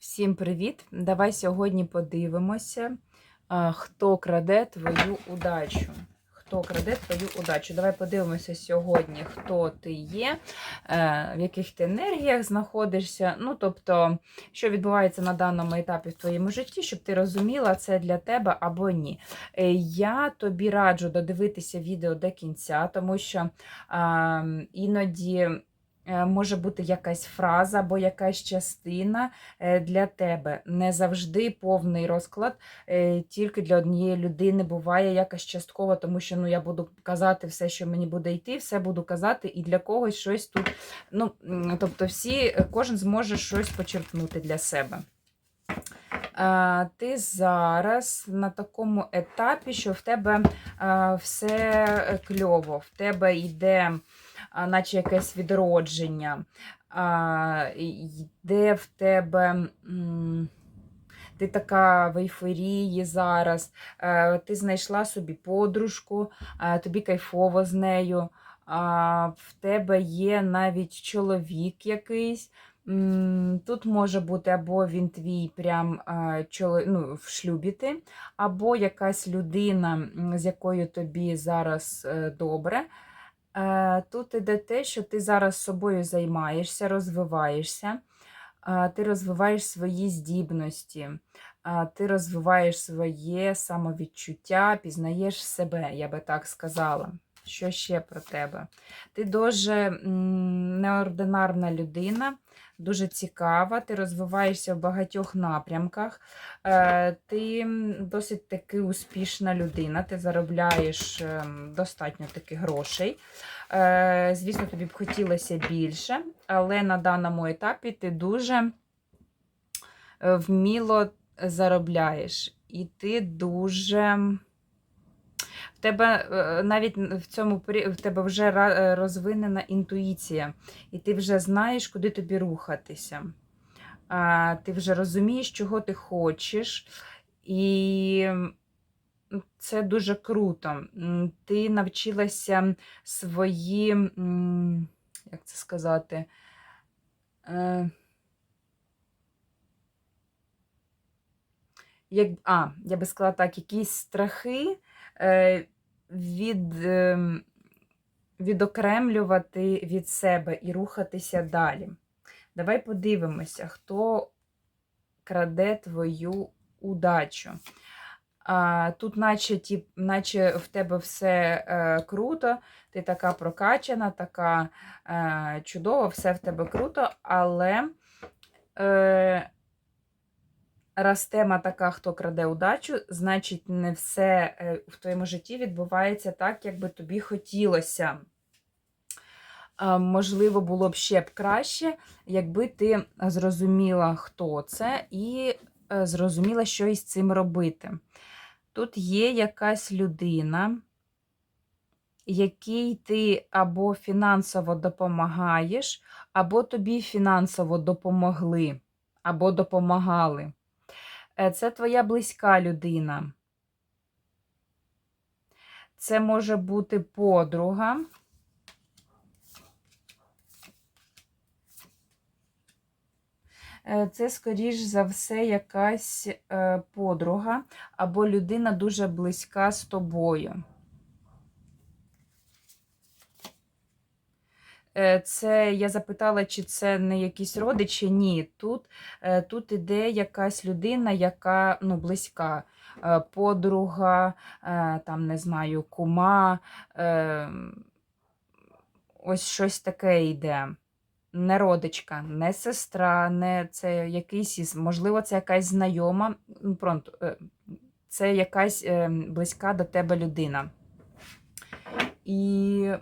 Всім привіт! Давай сьогодні подивимося, хто краде твою удачу. Хто краде твою удачу? Давай подивимося сьогодні, хто ти є, е, в яких ти енергіях знаходишся. Ну, тобто, що відбувається на даному етапі в твоєму житті, щоб ти розуміла, це для тебе або ні. Е, Я тобі раджу додивитися відео до кінця, тому що іноді. Е, Може бути якась фраза або якась частина е, для тебе. Не завжди повний розклад е, тільки для однієї людини буває якась частково, тому що ну, я буду казати все, що мені буде йти, все буду казати, і для когось щось тут. Ну, тобто, всі, кожен зможе щось почерпнути для себе. Ти зараз на такому етапі, що в тебе все кльово, в тебе йде, наче якесь відродження, а, йде в тебе. Ти така в ейфорії зараз, е, ти знайшла собі подружку, е, тобі кайфово з нею, в тебе є навіть чоловік якийсь. Тут може бути або він твій прям е, ну, в шлюбі ти, або якась людина, з якою тобі зараз добре. Е, Тут іде те, що ти зараз собою займаєшся, розвиваєшся, ти розвиваєш свої здібності, ти розвиваєш своє самовідчуття, пізнаєш себе, я би так сказала. Що ще про тебе? Ти дуже неординарна людина, дуже цікава, ти розвиваєшся в багатьох напрямках, е, ти досить таки успішна людина, ти заробляєш ем, достатньо таки грошей. Е, Звісно, тобі б хотілося більше, але на даному етапі ти дуже е, вміло заробляєш. І ти дуже. В тебе е, навіть в цьому в тебе вже е, розвинена інтуїція, і ти вже знаєш, куди тобі рухатися. Ти вже розумієш, чого ти хочеш, і це дуже круто. Ти навчилася свої, як це сказати, е, як, а, я би сказала так, якісь страхи від, ем, відокремлювати від себе і рухатися далі. Давай подивимося, хто краде твою удачу. А, тут, наче, тіп, наче в тебе все е, круто, ти така прокачана, така е, чудова, все в тебе круто, але. Е, Раз тема така, хто краде удачу, значить, не все е, в твоєму житті відбувається так, як би тобі хотілося. Можливо, було б ще б краще, якби ти зрозуміла, хто це, і е, зрозуміла, що із цим робити. Тут є якась людина, якій ти або фінансово допомагаєш, або тобі фінансово допомогли, або допомагали. Е, Це твоя близька людина. Це може бути подруга. Е, Це, скоріш за все, якась е, подруга або людина дуже близька з тобою. Це я запитала, чи це не якісь родичі. Ні, тут, е, тут іде якась людина, яка ну, близька, Е, подруга, е, там, не знаю, кума, е, ось щось таке йде. Не родичка, не сестра, не це якийсь, можливо, це якась знайома, ну, пронто, е, це якась е, близька до тебе людина. І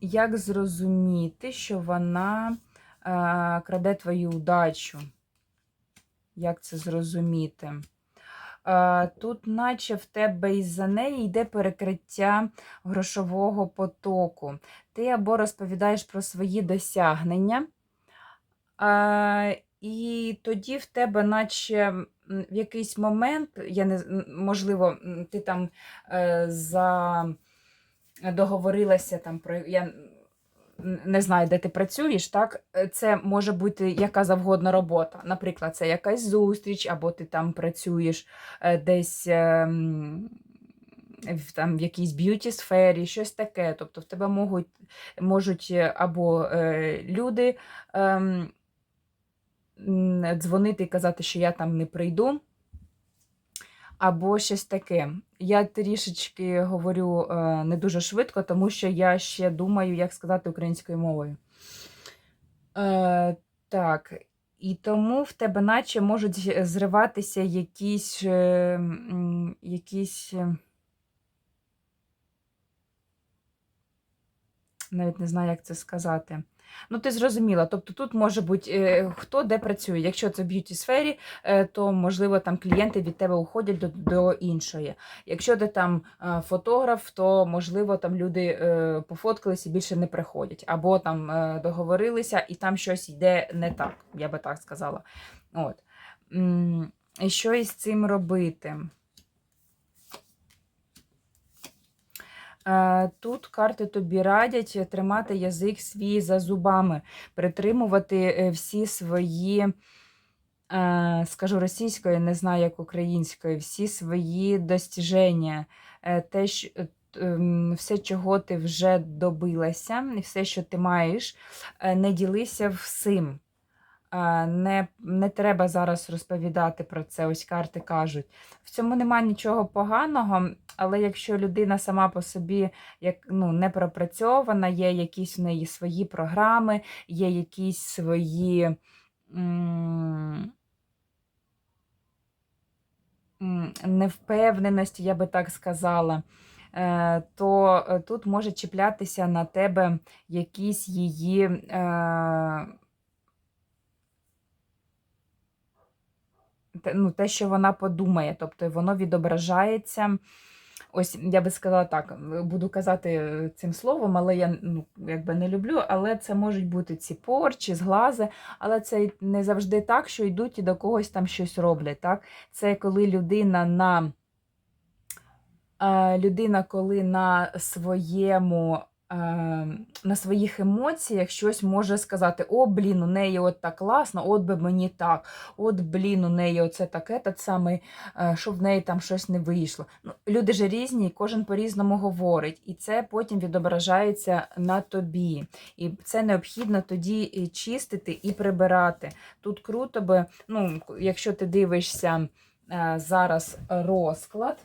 як зрозуміти, що вона е, краде твою удачу? Як це зрозуміти? Е, тут, наче в тебе із-за неї йде перекриття грошового потоку. Ти або розповідаєш про свої досягнення, е, і тоді в тебе, наче в якийсь момент, я не, можливо, ти там е, за договорилася там про я не знаю, де ти працюєш, так, е, це може бути яка завгодно робота. Наприклад, це якась зустріч, або ти там працюєш е, десь. ем, там в якійсь б'юті сфері, щось таке. Тобто в тебе можуть, можуть е, або е, люди м, дзвонити і казати, що я там не прийду, або щось таке. Я трішечки говорю е, не дуже швидко, тому що я ще думаю, як сказати українською мовою. Е, так, і тому в тебе наче можуть зриватися якісь, е, якісь. е, Навіть не знаю, як це сказати. Ну, ти зрозуміла. Тобто тут може бути е, хто де працює. Якщо це в б'юті сфері, е, то можливо там клієнти від тебе уходять до, до іншої. Якщо ти там е, фотограф, то можливо там люди пофоткались і більше не приходять, або там договорилися, і там щось йде не так, я би так сказала. От. І що із цим робити? Тут карти тобі радять тримати язик свій за зубами, притримувати е, всі свої, е, скажу російською, не знаю, як українською, всі свої достіження, е, те, що, е, ем, все, чого ти вже добилася, і все, що ти маєш, е, не ділися всім. Е, Не, не треба зараз розповідати про це. Ось карти кажуть. В цьому немає нічого поганого, але якщо людина сама по собі як, ну, не пропрацьована, є якісь в неї свої програми, є якісь свої. м, Невпевненості, я би так сказала, е, то е, тут може чіплятися на тебе якісь її ну, те, що вона подумає, тобто воно відображається. Ось я би сказала так, буду казати е, цим словом, але я ну, якби не люблю. Але це можуть бути ці порчі, зглази, але це не завжди так, що йдуть і до когось там щось роблять. Так? Це коли людина на е, людина, коли на своєму. Е, На своїх емоціях щось може сказати: О, блін, у неї от так класно, от би мені так, от блін, у неї оце таке, те саме, е, що в неї там щось не вийшло. Ну, люди ж різні, кожен по-різному говорить, і це потім відображається на тобі. І це необхідно тоді і чистити і прибирати. Тут круто би, ну, якщо ти дивишся е, зараз розклад.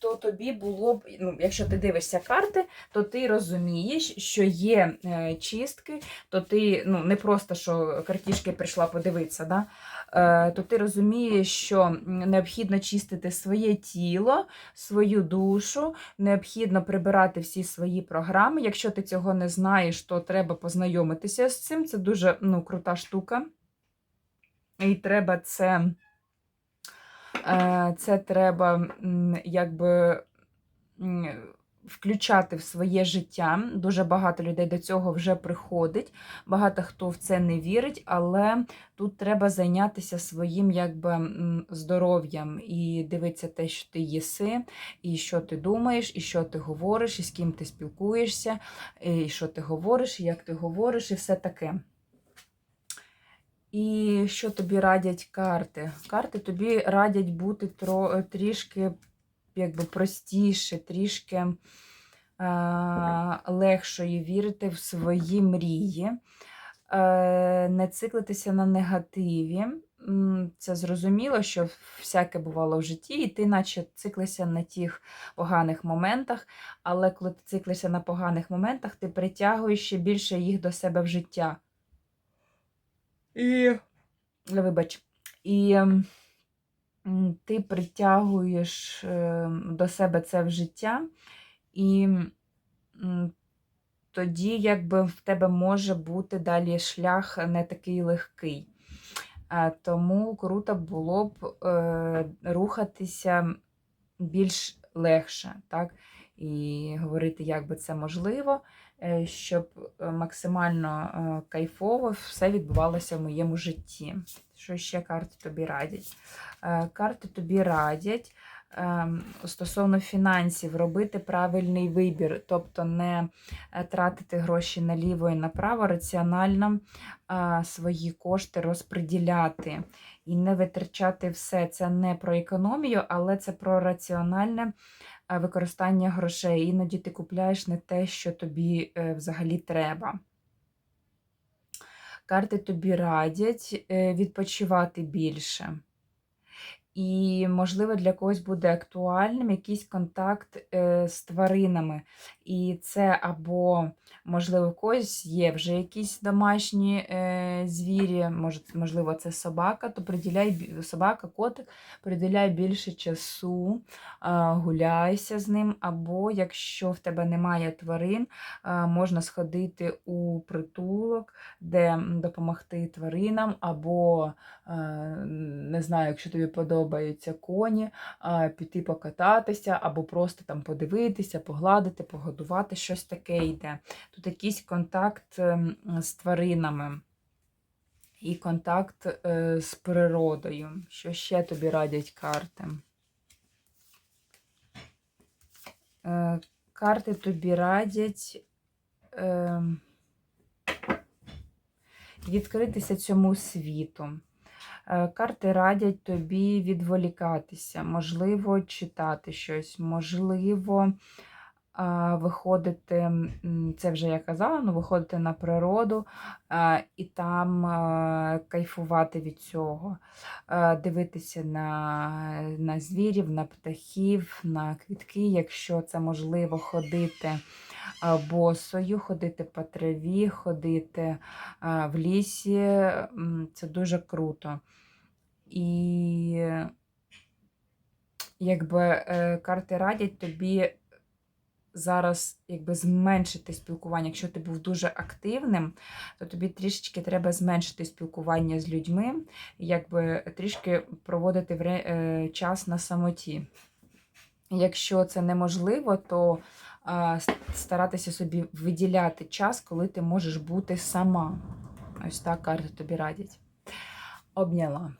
То тобі було б, ну, якщо ти дивишся карти, то ти розумієш, що є е, чистки, то ти ну, не просто що картішки прийшла подивитися, да? е, то ти розумієш, що необхідно чистити своє тіло, свою душу, необхідно прибирати всі свої програми. Якщо ти цього не знаєш, то треба познайомитися з цим. Це дуже ну, крута штука. І треба це. Е, Це треба якби включати в своє життя. Дуже багато людей до цього вже приходить. Багато хто в це не вірить, але тут треба зайнятися своїм якби здоров'ям і дивитися те, що ти їси, і що ти думаєш, і що ти говориш, і з ким ти спілкуєшся, і що ти говориш, і як ти говориш, і все таке. І що тобі радять карти? Карти тобі радять бути тро, трішки якби, простіше, трішки е, легшою, вірити в свої мрії, е, не циклитися на негативі. Це зрозуміло, що всяке бувало в житті, і ти наче циклишся на тих поганих моментах, але коли ти циклишся на поганих моментах, ти притягуєш ще більше їх до себе в життя. І... Вибач. І ем, ти притягуєш ем, до себе це в життя, і тоді якби в тебе може бути далі шлях не такий легкий. Тому круто було б е, рухатися більш легше, так? І говорити, як би це можливо, е, щоб е, максимально е, кайфово все відбувалося в моєму житті. Що ще карти тобі радять? Карти тобі радять ем, стосовно фінансів, робити правильний вибір, тобто не тратити гроші наліво і направо, раціонально свої кошти розподіляти і не витрачати все. Це не про економію, але це про раціональне використання грошей. Іноді ти купляєш не те, що тобі е, взагалі треба. Карти тобі радять е, відпочивати більше. І, можливо, для когось буде актуальним якийсь контакт е, з тваринами. І це або, можливо, у когось є вже якісь домашні е, звірі, можливо, це собака, то приділяй собака, котик, приділяй більше часу, гуляйся з ним. Або якщо в тебе немає тварин, можна сходити у притулок, де допомогти тваринам, або е, не знаю, якщо тобі подобаються коні, піти покататися, або просто там подивитися, погладити, погодувати, щось таке йде. Тут якийсь контакт ем, з тваринами і контакт е, з природою. Що ще тобі радять карти? Е, Карти тобі радять. ем, відкритися цьому світу. Е, Карти радять тобі відволікатися, можливо, читати щось, можливо, виходити, це вже я казала, ну, виходити на природу і там кайфувати від цього, дивитися на, на звірів, на птахів, на квітки, якщо це можливо ходити босою, ходити по траві, ходити в лісі. Це дуже круто. І якби е, карти радять тобі зараз якби зменшити спілкування. Якщо ти був дуже активним, то тобі трішечки треба зменшити спілкування з людьми, якби трішки проводити е, час на самоті. Якщо це неможливо, то старатися собі виділяти час, коли ти можеш бути сама. Ось так карти тобі радять. Обняла.